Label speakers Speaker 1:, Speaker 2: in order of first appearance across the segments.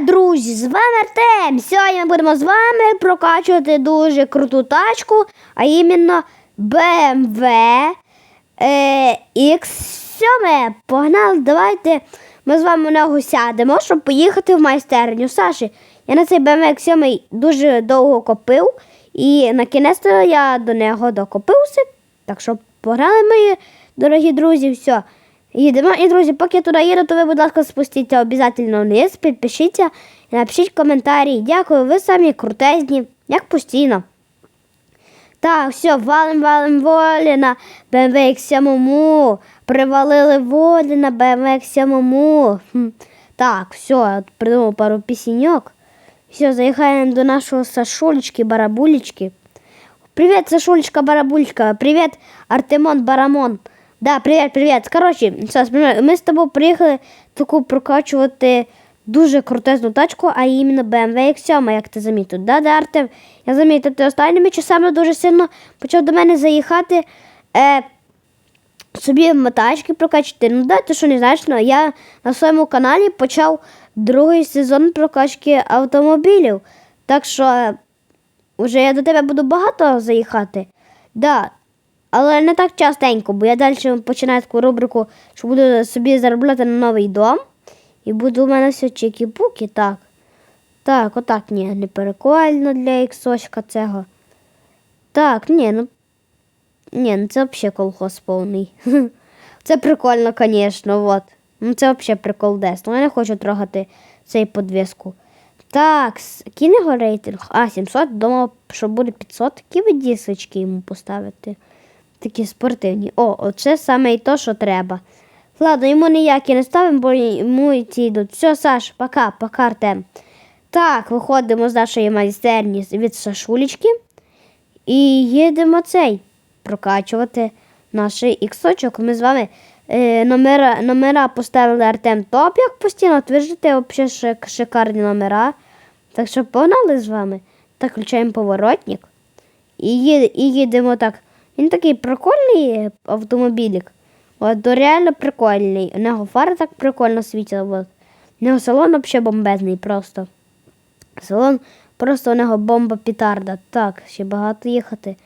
Speaker 1: Друзі! З вами Артем. Сьогодні ми будемо з вами прокачувати дуже круту тачку, а іменно BMW е, X7. Погнали, давайте ми з вами на нього сядемо, щоб поїхати в майстерню. Саші, я на цей BMW X7 дуже довго копив, і на кінець я до нього докопився. Так що погнали мої дорогі друзі, все. Їдемо. І, друзі, поки я туди їду, то ви, будь ласка, спустіться обов'язково вниз, підпишіться і напишіть коментарі. Дякую, ви самі крутезні, як постійно. Так, все, валим, валим волі на BMW X7. Привалили волі на BMW X7. Хм. Так, все, придумав пару пісеньок. Все, заїхаємо до нашого Сашулечки, барабулечки. Привет, Сашулечка, барабулечка. Привет, Артемон, барамон. Да, привет, привет. Коротше, Сас, ми з тобою приїхали таку прокачувати дуже крутезну тачку, а іменно BMW X7, як ти замітив. Да, да, Артем? Я замітив, ти останніми часами дуже сильно почав до мене заїхати. Е, собі тачки прокачати. Ну, да, ти що не знаєш, ну, я на своєму каналі почав другий сезон прокачки автомобілів. Так що вже я до тебе буду багато заїхати. Да, але не так частенько, бо я далі починаю таку рубрику, що буду собі заробляти на новий дом. І буде у мене все чекі-пуки, так. Так, отак, ні, не перекольно для іксочка цього. Так, ні, ну. Ні, ну це взагалі колхоз повний. Це прикольно, звісно, от. Ну це взагалі прикол дес. Ну я не хочу трогати цей подвіску. Так, який рейтинг? А, 700, думав, що буде 500. Які ви дісочки йому поставити? Такі спортивні. О, оце саме і то, що треба. Ладно, йому ніякі не ставимо, бо йому і ці йдуть. Все, Саш, пока, пока, Артем. Так, виходимо з нашої майстерні від Сашулечки і їдемо цей прокачувати наш іксочок. Ми з вами е, номера, номера поставили Артем топ, як постійно. Тверджите, взагалі шикарні номера. Так що погнали з вами. Так, включаємо поворотник. І, і їдемо так. Він такий прикольний автомобілік. От реально прикольний. У нього фари так прикольно. От. У нього салон взагалі бомбезний просто. Салон просто у нього бомба петарда. Так, ще багато їхати.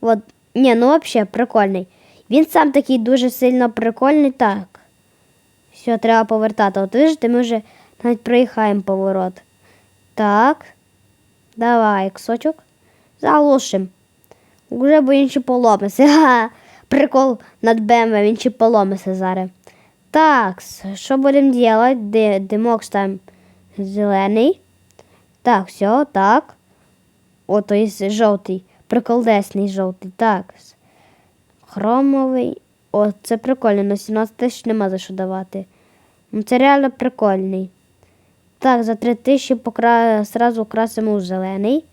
Speaker 1: От. Ні, ну взагалі прикольний. Він сам такий дуже сильно прикольний. Так. Все, треба повертати. От бачите, ми вже навіть проїхаємо поворот. Так. Давай, ксочок. Заглушим. Уже бо він ще поломиться. Прикол над БМВ, він ще поломиться зараз. Так, що будемо робити? Ди, димок там зелений. Так, все, так. О, то жовтий. Приколдесний жовтий. Так. Хромовий. О, це прикольно, на 17 тисяч нема за що давати. Ну, це реально прикольний. Так, за 3 тисячі покра... сразу красимо у зелений.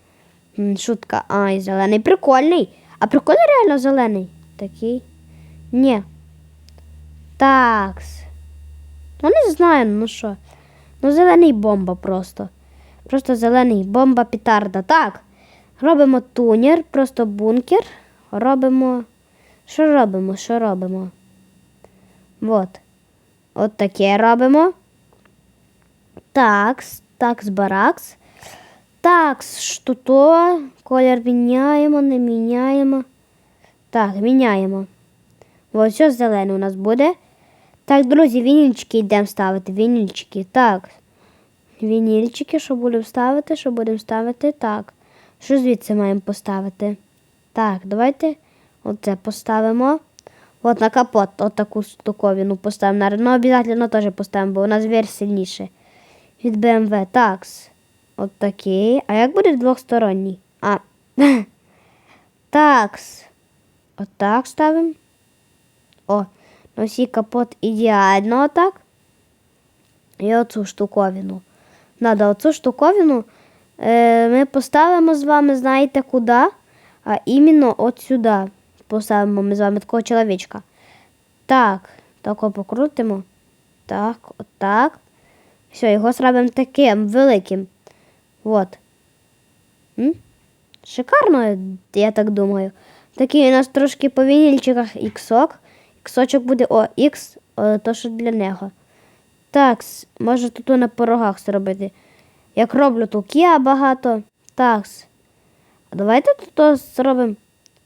Speaker 1: Шутка. Ай, зелений. Прикольний. А прикольний реально зелений? Такий. Ні. Такс. Ну не знаю, ну що. Ну, зелений бомба просто. Просто зелений бомба петарда. Так. Робимо тунер, просто бункер. Робимо. Що робимо? Що робимо? Вот. От таке робимо. Такс, такс, баракс. Такс, що то? Колір міняємо, не міняємо. Так, міняємо. Ось що зелене у нас буде. Так, друзі, вінільчики йдемо ставити. Вінільчики. Так. Вінільчики, що будемо ставити, що будемо ставити? Так. Що звідси маємо поставити? Так, давайте оце поставимо. От на капот, от таку штуковину поставимо. Рено обов'язково теж поставимо, бо у нас двір сильніше. Від BMW. Такс. От такий. А як буде двохсторонній? А. Такс. Отак ставимо. О, на капот ідеально отак. І оцю штуковину. Надо оцю штуковину е, ми поставимо з вами, знаєте, куди? А іменно от сюди. Поставимо ми з вами такого чоловічка. Так, тако покрутимо. Так, отак. Все, його зробимо таким великим. Вот. М? Шикарно, я так думаю. Такий у нас трошки по вінільчиках іксок. Іксочок буде о, ікс, о, то що для нього. Так, може тут на порогах зробити. як роблю тут я багато. Такс. А давайте тут зробимо.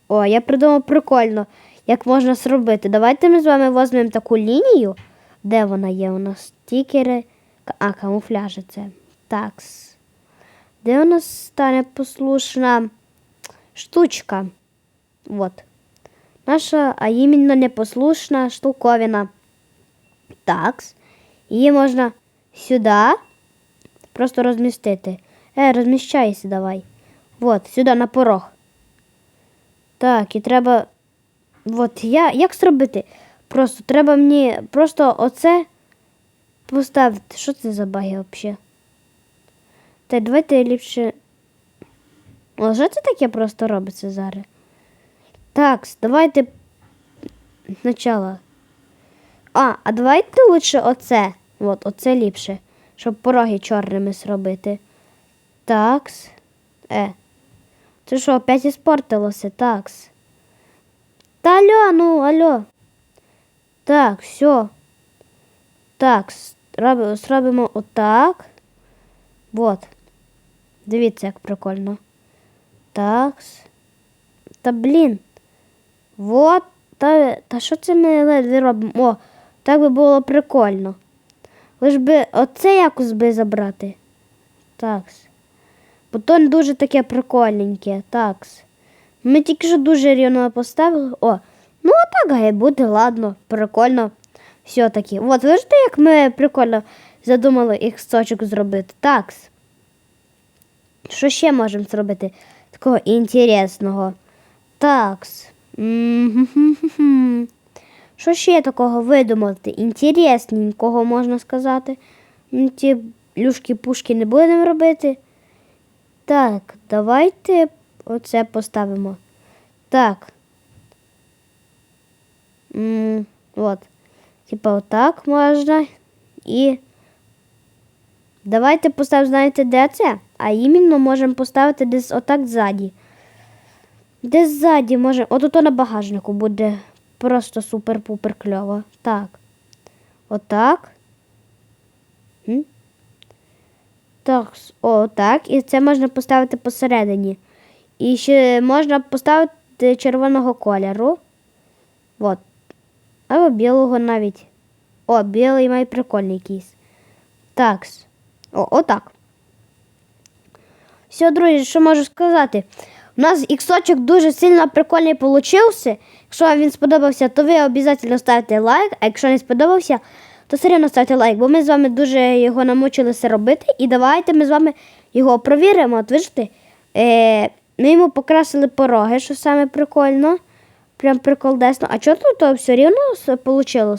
Speaker 1: О, я придумав прикольно, як можна зробити. Давайте ми з вами візьмемо таку лінію. Де вона є? У нас стікери. А, камуфляжі це. Такс. Де у нас стане послушна штучка? Вот. Наша, а іменно непослушна штуковина. Такс. Її можна сюди просто розмістити. Е, розміщайся давай. Вот, сюди на порог. Так, і треба. От я. Як зробити? Просто треба мені просто оце поставити. Що це за баги взагалі? Та давайте ліпше. О, що це таке просто робиться зараз? Так, давайте спочатку. А, а давайте лучше оце. От, оце ліпше. Щоб пороги чорними зробити. Такс. Е. Це що, опять іспортилося? Такс. Та алло, ну, алло. Так, все. Так, зробимо отак. Вот. Дивіться, як прикольно. Такс. Та блін. Вот. Та, та що це ми ледве робимо? О, так би було прикольно. Лиш би оце якось би забрати. Такс. Бо то дуже таке прикольненьке. Такс. Ми тільки що дуже рівно поставили. О, ну так гай буде, ладно, прикольно. Все-таки. От, бачите, як ми прикольно задумали їх сочок зробити. Такс. Що ще можемо зробити такого інтересного? Такс. Що ще такого видумати? Інтересненького можна сказати. Ну, Ті люшки-пушки не будемо робити. Так, давайте оце поставимо. Так. М, от. Типа отак можна. І давайте поставимо, знаєте, де це? А іменно можемо поставити десь отак ззаді. Десь ззаді можемо. От ото на багажнику буде просто супер-пупер кльово. Так. Отак. М? Так, с- о, так. І це можна поставити посередині. І ще можна поставити червоного кольору. От. Або білого навіть. О, білий має прикольний якийсь. Такс. О, отак. Все, друзі, що можу сказати? У нас іксочок дуже сильно прикольний получився. Якщо вам він сподобався, то ви обов'язково ставте лайк, а якщо не сподобався, то все одно ставте лайк, бо ми з вами дуже його намучилися робити. І давайте ми з вами його провіримо. От бачите, е, ми йому покрасили пороги, що саме прикольно. Прям приколдесно. А чого тут то все рівно вийшло?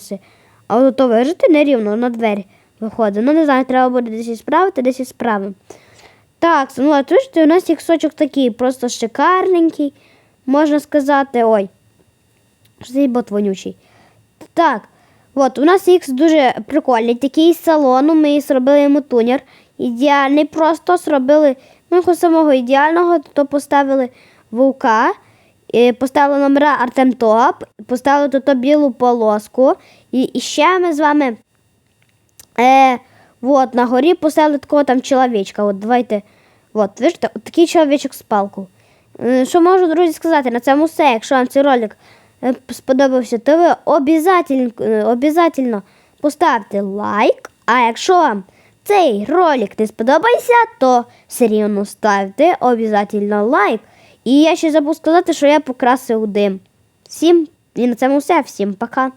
Speaker 1: А от то вижити нерівно на двері виходить. Ну, не знаю, треба буде десь справити, десь і справимо. Так, ну а бачите, у нас іксочок такий, просто шикарненький, можна сказати. Ой, бот вонючий. Так, от, у нас ікс дуже прикольний, такий з салону, ми зробили йому тунер. Ідеальний, просто зробили ну, самого ідеального, то поставили вовка, поставили номера Артем Топ, поставили тут білу полоску. І, і ще ми з вами Е, вот, на горі поставили такого там чоловічка. От давайте. От, бачите, от такий чоловічок з палку. Що можу, друзі, сказати? На цьому все. Якщо вам цей ролик е, сподобався, то ви обов'язательно, е, поставте лайк. А якщо вам цей ролик не сподобається, то все рівно ставте обов'язательно лайк. І я ще забув сказати, що я покрасив дим. Всім і на цьому все. Всім пока.